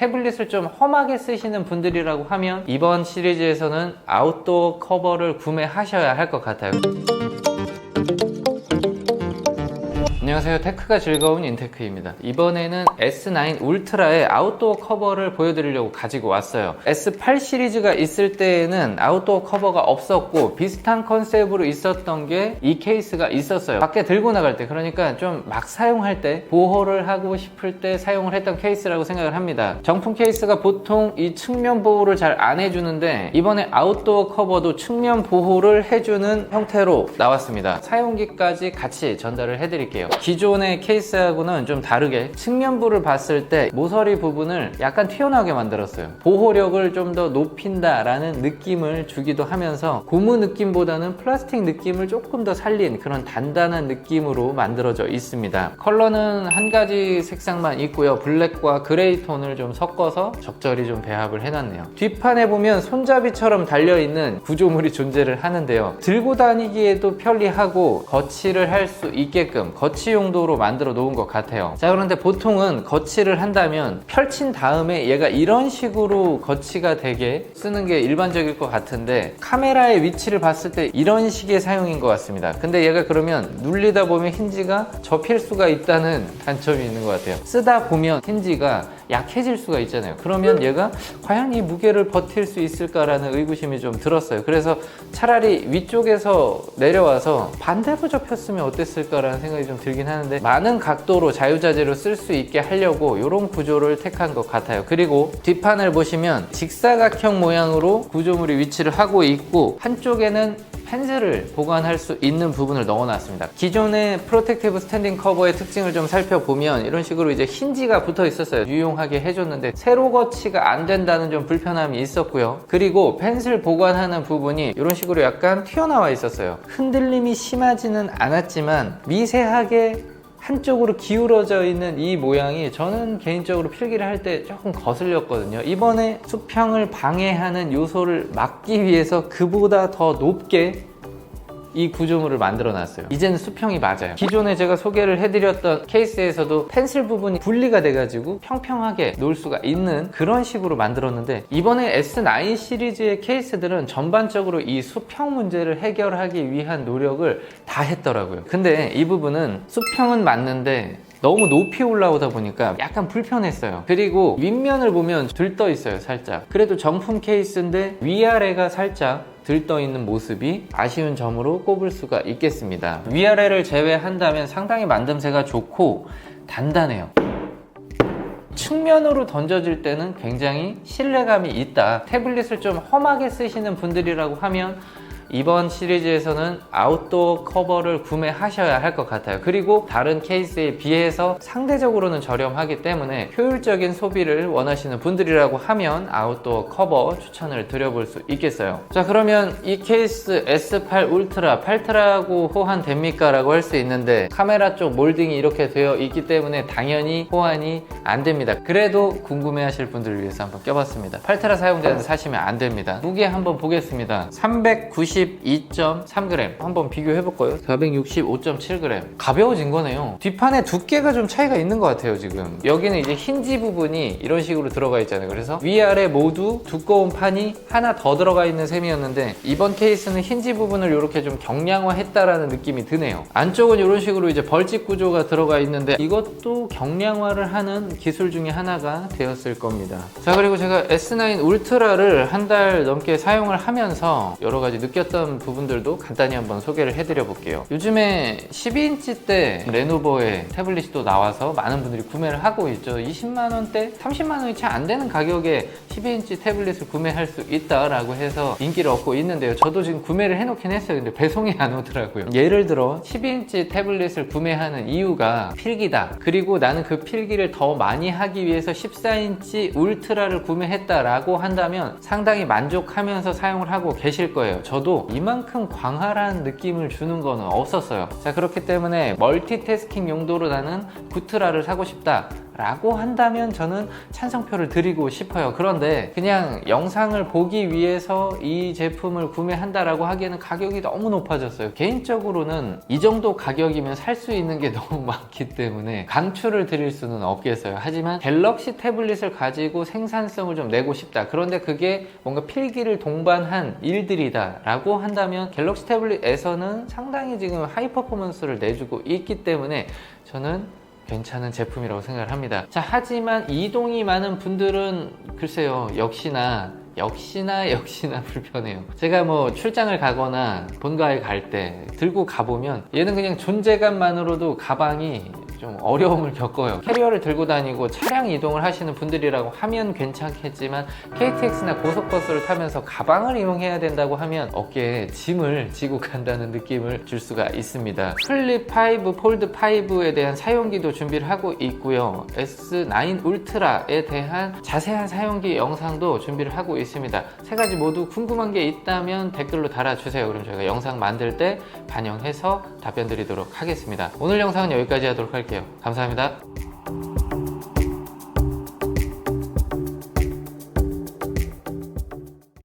태블릿을 좀 험하게 쓰시는 분들이라고 하면 이번 시리즈에서는 아웃도어 커버를 구매하셔야 할 것 같아요. 안녕하세요. 테크가 즐거운 인테크입니다. 이번에는 S9 울트라의 아웃도어 커버를 보여드리려고 가지고 왔어요. S8 시리즈가 있을 때에는 아웃도어 커버가 없었고 비슷한 컨셉으로 있었던 게 이 케이스가 있었어요. 밖에 들고 나갈 때 그러니까 좀 막 사용할 때 보호를 하고 싶을 때 사용을 했던 케이스라고 생각을 합니다. 정품 케이스가 보통 이 측면 보호를 잘 안 해주는데 이번에 아웃도어 커버도 측면 보호를 해주는 형태로 나왔습니다. 사용기까지 같이 전달을 해드릴게요. 기존의 케이스하고는 좀 다르게 측면부를 봤을 때 모서리 부분을 약간 튀어나오게 만들었어요. 보호력을 좀 더 높인다라는 느낌을 주기도 하면서 고무 느낌보다는 플라스틱 느낌을 조금 더 살린 그런 단단한 느낌으로 만들어져 있습니다. 컬러는 한 가지 색상만 있고요. 블랙과 그레이 톤을 좀 섞어서 적절히 좀 배합을 해놨네요. 뒷판에 보면 손잡이처럼 달려있는 구조물이 존재를 하는데요. 들고 다니기에도 편리하고 거치를 할 수 있게끔 거치 용도로 만들어 놓은 것 같아요. 자, 그런데 보통은 거치를 한다면 펼친 다음에 얘가 이런 식으로 거치가 되게 쓰는 게 일반적일 것 같은데 카메라의 위치를 봤을 때 이런 식의 사용인 것 같습니다. 근데 얘가 그러면 눌리다 보면 힌지가 접힐 수가 있다는 단점이 있는 것 같아요. 쓰다 보면 힌지가 약해질 수가 있잖아요. 그러면 얘가 과연 이 무게를 버틸 수 있을까라는 의구심이 좀 들었어요. 그래서 차라리 위쪽에서 내려와서 반대로 접혔으면 어땠을까라는 생각이 좀 들긴 하는데 많은 각도로 자유자재로 쓸 수 있게 하려고 이런 구조를 택한 것 같아요. 그리고 뒷판을 보시면 직사각형 모양으로 구조물이 위치를 하고 있고 한쪽에는 펜슬을 보관할 수 있는 부분을 넣어놨습니다. 기존의 프로텍티브 스탠딩 커버의 특징을 좀 살펴보면 이런 식으로 이제 힌지가 붙어 있었어요. 유용하게 해줬는데 세로 거치가 안 된다는 좀 불편함이 있었고요. 그리고 펜슬 보관하는 부분이 이런 식으로 약간 튀어나와 있었어요. 흔들림이 심하지는 않았지만 미세하게 한쪽으로 기울어져 있는 이 모양이 저는 개인적으로 필기를 할 때 조금 거슬렸거든요. 이번에 수평을 방해하는 요소를 막기 위해서 그보다 더 높게 이 구조물을 만들어 놨어요. 이제는 수평이 맞아요. 기존에 제가 소개를 해드렸던 케이스에서도 펜슬 부분이 분리가 돼가지고 평평하게 놓을 수가 있는 그런 식으로 만들었는데 이번에 S9 시리즈의 케이스들은 전반적으로 이 수평 문제를 해결하기 위한 노력을 다 했더라고요. 근데 이 부분은 수평은 맞는데 너무 높이 올라오다 보니까 약간 불편했어요. 그리고 윗면을 보면 들떠 있어요, 살짝. 그래도 정품 케이스인데 위아래가 살짝 들떠 있는 모습이 아쉬운 점으로 꼽을 수가 있겠습니다. 위아래를 제외한다면 상당히 만듦새가 좋고 단단해요. 측면으로 던져질 때는 굉장히 신뢰감이 있다. 태블릿을 좀 험하게 쓰시는 분들이라고 하면 이번 시리즈에서는 아웃도어 커버를 구매하셔야 할 것 같아요. 그리고 다른 케이스에 비해서 상대적으로는 저렴하기 때문에 효율적인 소비를 원하시는 분들이라고 하면 아웃도어 커버 추천을 드려볼 수 있겠어요. 자, 그러면 이 케이스 S8 울트라, 8트라고 호환됩니까? 라고 할 수 있는데 카메라 쪽 몰딩이 이렇게 되어 있기 때문에 당연히 호환이 안 됩니다. 그래도 궁금해 하실 분들을 위해서 한번 껴봤습니다. 8트라 사용자는 사시면 안 됩니다. 무게 한번 보겠습니다. 392.3g 한번 비교해 볼까요? 465.7g 가벼워진 거네요. 뒷판에 두께가 좀 차이가 있는 것 같아요 지금. 여기는 이제 힌지 부분이 이런 식으로 들어가 있잖아요. 그래서 위아래 모두 두꺼운 판이 하나 더 들어가 있는 셈이었는데 이번 케이스는 힌지 부분을 이렇게 좀 경량화 했다라는 느낌이 드네요. 안쪽은 이런 식으로 이제 벌집 구조가 들어가 있는데 이것도 경량화를 하는 기술 중에 하나가 되었을 겁니다. 자 그리고 제가 S9 울트라를 한 달 넘게 사용을 하면서 여러 가지 느꼈던 부분들도 간단히 한번 소개를 해드려 볼게요. 요즘에 12인치 대 레노버의 태블릿이 또 나와서 많은 분들이 구매를 하고 있죠. 20만 원대, 30만 원이 채 안 되는 가격에 12인치 태블릿을 구매할 수 있다라고 해서 인기를 얻고 있는데요. 저도 지금 구매를 해놓긴 했어요. 근데 배송이 안 오더라고요. 예를 들어 12인치 태블릿을 구매하는 이유가 필기다. 그리고 나는 그 필기를 더 많이 하기 위해서 14인치 울트라를 구매했다라고 한다면 상당히 만족하면서 사용을 하고 계실 거예요. 저도 이만큼 광활한 느낌을 주는 거는 없었어요. 자, 그렇기 때문에 멀티태스킹 용도로 나는 구트라를 사고 싶다. 라고 한다면 저는 찬성표를 드리고 싶어요. 그런데 그냥 영상을 보기 위해서 이 제품을 구매한다라고 하기에는 가격이 너무 높아졌어요. 개인적으로는 이 정도 가격이면 살 수 있는 게 너무 많기 때문에 강추를 드릴 수는 없겠어요. 하지만 갤럭시 태블릿을 가지고 생산성을 좀 내고 싶다. 그런데 그게 뭔가 필기를 동반한 일들이다 라고 한다면 갤럭시 태블릿에서는 상당히 지금 하이 퍼포먼스를 내주고 있기 때문에 저는 괜찮은 제품이라고 생각을 합니다. 자, 하지만 이동이 많은 분들은 글쎄요, 역시나 역시나 역시나 불편해요. 제가 뭐 출장을 가거나 본가에 갈 때 들고 가보면 얘는 그냥 존재감만으로도 가방이 좀 어려움을 겪어요. 캐리어를 들고 다니고 차량 이동을 하시는 분들이라고 하면 괜찮겠지만 KTX나 고속버스를 타면서 가방을 이용해야 된다고 하면 어깨에 짐을 지고 간다는 느낌을 줄 수가 있습니다. 플립 5, 폴드 5에 대한 사용기도 준비를 하고 있고요. S9 울트라에 대한 자세한 사용기 영상도 준비를 하고 있습니다. 세 가지 모두 궁금한 게 있다면 댓글로 달아주세요. 그럼 저희가 영상 만들 때 반영해서 답변 드리도록 하겠습니다. 오늘 영상은 여기까지 하도록 할 게요. 감사합니다.